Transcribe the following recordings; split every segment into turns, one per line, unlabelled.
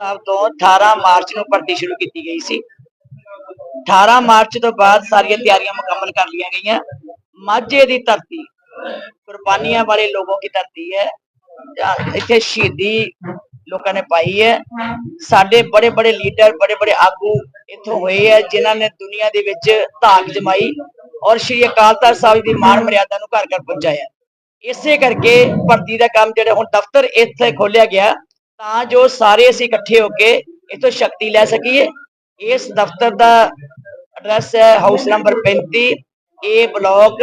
ਸਾਹਿਬ ਤੋਂ 18 ਮਾਰਚ ਨੂੰ ਭਰਤੀ ਸ਼ੁਰੂ ਕੀਤੀ ਗਈ ਸੀ। 18 ਮਾਰਚ ਤੋਂ ਬਾਅਦ ਸਾਰੀਆਂ ਤਿਆਰੀਆਂ ਮੁਕੰਮਲ ਕਰ ਲਈਆਂ ਗਈਆਂ। ਮਾਝੇ ਦੀ ਧਰਤੀ, ਕੁਰਬਾਨੀਆਂ ਵਾਲੇ ਲੋਗੋं की ਧਰਤੀ ਹੈ। ਇੱਥੇ ਸ਼ਹੀਦੀ ਲੋਕਾਂ ਨੇ ਪਾਈ ਹੈ। ਸਾਡੇ ਬੜੇ ਬੜੇ ਲੀਡਰ ਬੜੇ ਬੜੇ ਆਗੂ ਇੱਥੋਂ ਹੋਏ ਹੈ, ਜਿਨ੍ਹਾਂ ਨੇ ਦੁਨੀਆ ਦੇ ਵਿੱਚ ਧਾਕ ਜਮਾਈ ਔਰ ਸ਼੍ਰੀ ਅਕਾਲ ਤਖਤ ਸਾਹਿਬ ਦੀ ਮਾਣ ਮਰਿਆਦਾ ਨੂੰ ਘਰ ਘਰ ਪਹੁੰਚਾਇਆ। ਇਸੇ ਕਰਕੇ ਭਰਤੀ ਦਾ ਕੰਮ ਜਿਹੜਾ ਹੁਣ ਦਫ਼ਤਰ ਇੱਥੇ ਖੋਲਿਆ ਗਿਆ। ਤਾਂ ਜੋ ਸਾਰੇ ਅਸੀਂ ਇਕੱਠੇ ਹੋ ਕੇ ਇਥੋਂ ਸ਼ਕਤੀ ਲੈ ਸਕੀਏ ਇਸ ਦਫ਼ਤਰ ਦਾ ਐਡਰੈਸ ਹੈ house number 35 A block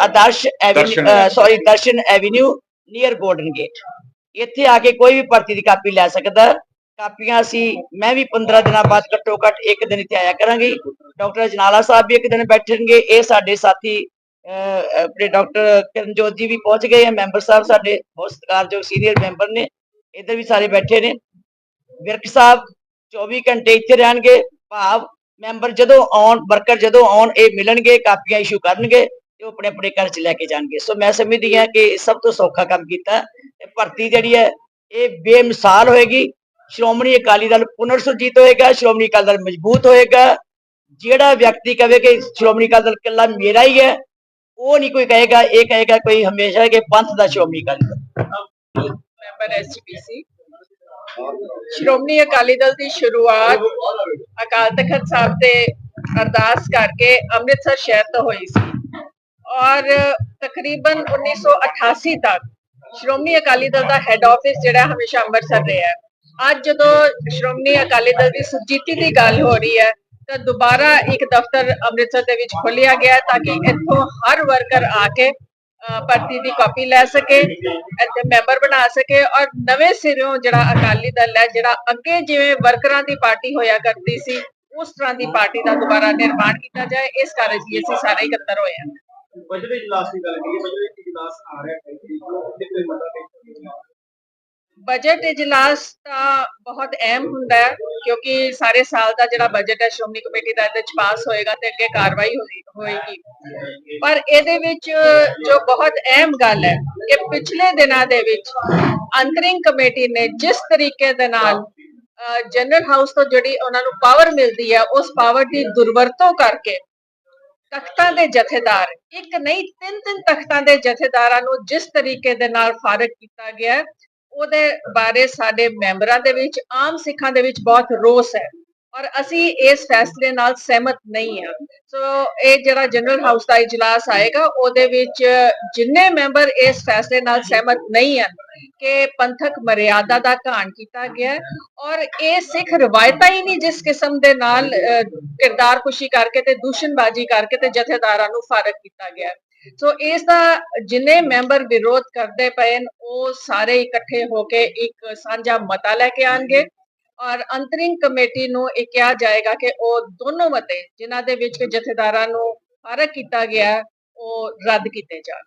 Adarsh. Avenue sorry Darshan avenue near golden gate ਇੱਥੇ ਆ ਕੇ ਕੋਈ ਵੀ ਭਰਤੀ ਦੀ ਕਾਪੀ ਲੈ ਸਕਦਾ। ਕਾਪੀਆਂ ਅਸੀਂ ਮੈਂ ਵੀ 15 ਦਿਨਾਂ ਬਾਅਦ ਘੱਟੋ ਘੱਟ ਇੱਕ ਦਿਨ ਇੱਥੇ ਆਇਆ ਕਰਾਂਗੀ ਡਾਕਟਰ ਜਨਾਲਾ ਸਾਹਿਬ ਵੀ ਇੱਕ ਦਿਨ ਬੈਠਣਗੇ ਇਹ ਸਾਡੇ ਸਾਥੀ ਆਪਣੇ ਡਾਕਟਰ ਕਰਨਜੋਤ ਜੀ ਵੀ ਪਹੁੰਚ ਗਏ ਆ, ਮੈਂਬਰ ਸਾਹਿਬ ਸਾਡੇ ਬਹੁਤ ਸਤਿਕਾਰਯੋਗ ਸੀਨੀਅਰ ਮੈਂਬਰ ਨੇ, ਇੱਧਰ ਵੀ ਸਾਰੇ ਬੈਠੇ ਨੇ। ਵਿਰਕ ਸਾਹਿਬ 24 ਘੰਟੇ ਇੱਥੇ ਰਹਿਣਗੇ, ਭਾਵ ਮੈਂਬਰ ਜਦੋਂ ਆਉਣ, ਵਰਕਰ ਜਦੋਂ ਆਉਣ, ਇਹ ਮਿਲਣਗੇ, ਕਾਪੀਆਂ ਇਸ਼ੂ ਕਰਨਗੇ ਤੇ ਉਹ ਆਪਣੇ ਆਪਣੇ ਘਰ ਚ ਲੈ ਕੇ ਜਾਣਗੇ। ਸੋ ਮੈਂ ਸਮਝਦੀ ਹਾਂ ਕਿ ਸਭ ਤੋਂ ਸੌਖਾ ਕੰਮ ਕੀਤਾ ਇਹ ਭਰਤੀ ਜਿਹੜੀ ਹੈ, ਇਹ ਬੇਮਿਸਾਲ ਹੋਏਗੀ। ਸ਼੍ਰੋਮਣੀ ਅਕਾਲੀ ਦਲ ਪੁਨਰ ਸੁਰਜੀਤ ਹੋਏਗਾ, ਸ਼੍ਰੋਮਣੀ ਅਕਾਲੀ ਦਲ ਮਜ਼ਬੂਤ ਹੋਏਗਾ। ਜਿਹੜਾ ਵਿਅਕਤੀ ਕਹੇ ਕਿ ਸ਼੍ਰੋਮਣੀ ਅਕਾਲੀ ਦਲ ਇਕੱਲਾ ਮੇਰਾ ਹੀ ਹੈ ਉਹ ਨਹੀਂ ਕੋਈ ਕਹੇਗਾ, ਇਹ ਕਹੇਗਾ ਕੋਈ ਹਮੇਸ਼ਾ ਕਿ ਪੰਥ ਦਾ ਸ਼੍ਰੋਮਣੀ ਅਕਾਲੀ
ਮੈਂਬਰ ਐਸਜੀਪੀਸੀ ਸ਼੍ਰੋਮਣੀ ਅਕਾਲੀ ਦਲ ਦੀ ਸ਼ੁਰੂਆਤ ਅਕਾਲ ਤਖਤ ਸਾਹਿਬ ਤੇ ਅਰਦਾਸ ਕਰਕੇ ਅੰਮ੍ਰਿਤਸਰ ਸ਼ਹਿਰ ਤੋਂ ਹੋਈ ਸੀ। ਔਰ ਤਕਰੀਬਨ 1988 ਤੱਕ ਸ਼੍ਰੋਮਣੀ ਅਕਾਲੀ ਦਲ ਦਾ ਹੈੱਡ ਆਫਿਸ ਜਿਹੜਾ ਹਮੇਸ਼ਾ ਅੰਮ੍ਰਿਤਸਰ ਰਿਹਾ ਅੱਜ ਜਦੋਂ ਸ਼੍ਰੋਮਣੀ ਅਕਾਲੀ ਦਲ ਦੀ ਸੁਰਜੀਤੀ ਦੀ ਗੱਲ ਹੋ ਰਹੀ ਹੈ ਤਾਂ ਦੁਬਾਰਾ ਇੱਕ ਦਫ਼ਤਰ ਅੰਮ੍ਰਿਤਸਰ ਦੇ ਵਿੱਚ ਖੋਲਿਆ ਗਿਆ ਤਾਂ ਕਿ ਇੱਥੋਂ ਹਰ ਵਰਕਰ ਆ ਕੇ ਭਰਤੀ ਦੀ ਕਾਪੀ ਲੈ ਸਕੇ, ਇੱਥੇ ਮੈਂਬਰ ਬਣਾ ਸਕੇ ਔਰ ਨਵੇਂ ਸਿਰਿਓਂ ਜਿਹੜਾ ਅਕਾਲੀ ਦਲ ਹੈ, ਜਿਹੜਾ ਅੱਗੇ ਜਿਵੇਂ ਵਰਕਰਾਂ ਦੀ ਪਾਰਟੀ ਹੋਇਆ ਕਰਦੀ ਸੀ, ਉਸ ਤਰ੍ਹਾਂ ਦੀ ਪਾਰਟੀ ਦਾ ਦੁਬਾਰਾ ਨਿਰਮਾਣ ਕੀਤਾ ਜਾਏ, ਇਸ ਕਾਰਜ ਲਈ ਅਸੀਂ ਸਾਰੇ ਇਕੱਤਰ ਹੋਏ ਹਾਂ।
ਬਜਟ ਇਜਲਾਸ ਦੀ ਗੱਲ ਕਰੀਏ, ਬਜਟ ਇਜਲਾਸ ਆ ਰਿਹਾ ਹੈ ਕਿ ਉਹਦੇ ਤੇ
ਬਜਟ ਇਜਲਾਸ ਤਾਂ ਬਹੁਤ ਅਹਿਮ ਹੁੰਦਾ ਹੈ, ਕਿਉਂਕਿ ਸਾਰੇ ਸਾਲ ਦਾ ਜਿਹੜਾ ਬਜਟ ਹੈ, ਸ਼੍ਰੋਮਣੀ ਕਮੇਟੀ ਦਾ ਇਹਦੇ ਚ ਪਾਸ ਹੋਏਗਾ ਤੇ ਅੱਗੇ ਕਾਰਵਾਈ ਹੋਏਗੀ। ਪਰ ਇਹਦੇ ਵਿੱਚ ਜੋ ਬਹੁਤ ਅਹਿਮ ਗੱਲ ਹੈ ਕਿ ਪਿਛਲੇ ਦਿਨਾਂ ਦੇ ਵਿੱਚ ਅੰਤਰਿੰਗ ਕਮੇਟੀ ਨੇ ਜਿਸ ਤਰੀਕੇ ਦੇ ਨਾਲ ਜਨਰਲ ਹਾਊਸ ਤੋਂ ਜਿਹੜੀ ਉਹਨਾਂ ਨੂੰ ਪਾਵਰ ਮਿਲਦੀ ਹੈ, ਉਸ ਪਾਵਰ ਦੀ ਦੁਰਵਰਤੋਂ ਕਰਕੇ ਤਖਤਾਂ ਦੇ ਜਥੇਦਾਰ, ਇੱਕ ਨਹੀਂ ਤਿੰਨ ਤਿੰਨ ਤਖਤਾਂ ਦੇ ਜਥੇਦਾਰਾਂ ਨੂੰ ਜਿਸ ਤਰੀਕੇ ਦੇ ਨਾਲ ਫਾਰਗ ਕੀਤਾ ਗਿਆ ਉਹਦੇ ਬਾਰੇ ਸਾਡੇ ਮੈਂਬਰਾਂ ਦੇ ਵਿੱਚ, ਆਮ ਸਿੱਖਾਂ ਦੇ ਵਿੱਚ ਬਹੁਤ ਰੋਸ ਹੈ। ਔਰ ਅਸੀਂ ਇਸ ਫੈਸਲੇ ਨਾਲ ਸਹਿਮਤ ਨਹੀਂ ਹਾਂ। ਸੋ ਇਹ ਜਿਹੜਾ ਜਨਰਲ ਹਾਊਸ ਦਾ ਇਜਲਾਸ ਆਏਗਾ, ਉਹਦੇ ਵਿੱਚ ਜਿੰਨੇ ਮੈਂਬਰ ਇਸ ਫੈਸਲੇ ਨਾਲ ਸਹਿਮਤ ਨਹੀਂ ਹਨ ਕਿ ਪੰਥਕ ਮਰਿਆਦਾ ਦਾ ਘਾਣ ਕੀਤਾ ਗਿਆ ਔਰ ਇਹ ਸਿੱਖ ਰਵਾਇਤਾਂ ਹੀ ਨਹੀਂ ਜਿਸ ਕਿਸਮ ਦੇ ਨਾਲ ਕਿਰਦਾਰ ਖੁਸ਼ੀ ਕਰਕੇ ਤੇ ਦੂਸ਼ਣਬਾਜ਼ੀ ਕਰਕੇ ਤੇ ਜਥੇਦਾਰਾਂ ਨੂੰ ਫਾਰਗ ਕੀਤਾ ਗਿਆ ਸੋ ਇਸ ਦਾ ਜਿੰਨੇ ਮੈਂਬਰ ਵਿਰੋਧ ਕਰਦੇ ਪਏ ਉਹ ਸਾਰੇ ਇਕੱਠੇ ਹੋ ਕੇ ਇੱਕ ਸਾਂਝਾ ਮਤਾ ਲੈ ਕੇ ਆਣਗੇ। ਔਰ ਅੰਤਰਿੰਗ ਕਮੇਟੀ ਨੂੰ ਇਹ ਕਿਹਾ ਜਾਏਗਾ ਕਿ ਉਹ ਦੋਨੋਂ ਮਤੇ, ਜਿਨ੍ਹਾਂ ਦੇ ਵਿੱਚ ਜਥੇਦਾਰਾਂ ਨੂੰ ਫਾਰਗ ਕੀਤਾ ਗਿਆ, ਉਹ ਰੱਦ ਕੀਤੇ ਜਾਣ।